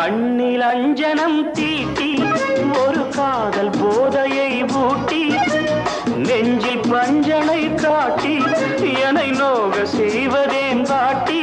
கண்ணில் அஞ்சனம் தீட்டி ஒரு காதல் போதையை ஊட்டி நெஞ்சில் பஞ்சனை காட்டி என்னை நோக செய்வதேன் காட்டி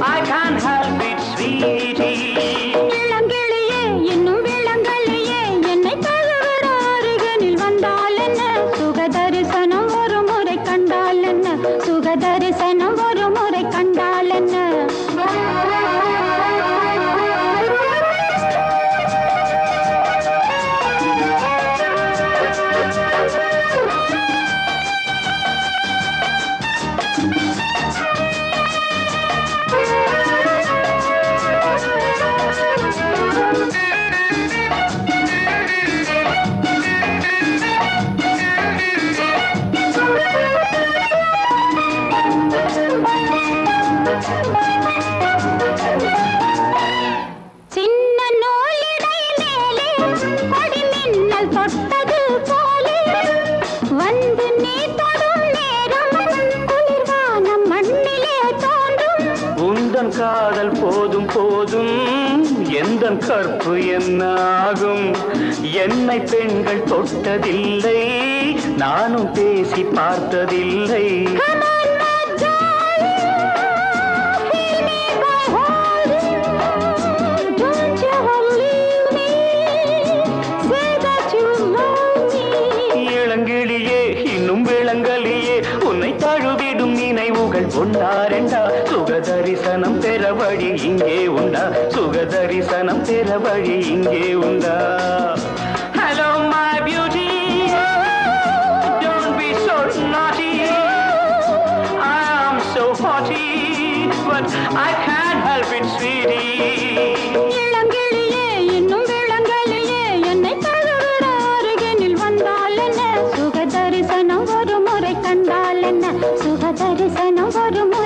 I can't help it, sweetie. காதல் போதும் போதும் எந்த கற்பு என்ன ஆகும் என்னை பெண்கள் தொட்டதில்லை நானும் பேசி பார்த்ததில்லை. என்னும் விளங்கலியே உன்னை தழுவிடும் நினைவுகள் உண்டாரெண்டா சுக தரிசனம் பெற வழி இங்கே உண்டா? சுகதரிசனம் பெற வழி இங்கே உண்டா? Hello my beauty I am so haughty, but I can't help it, sweetie. தரிசனம் வரும்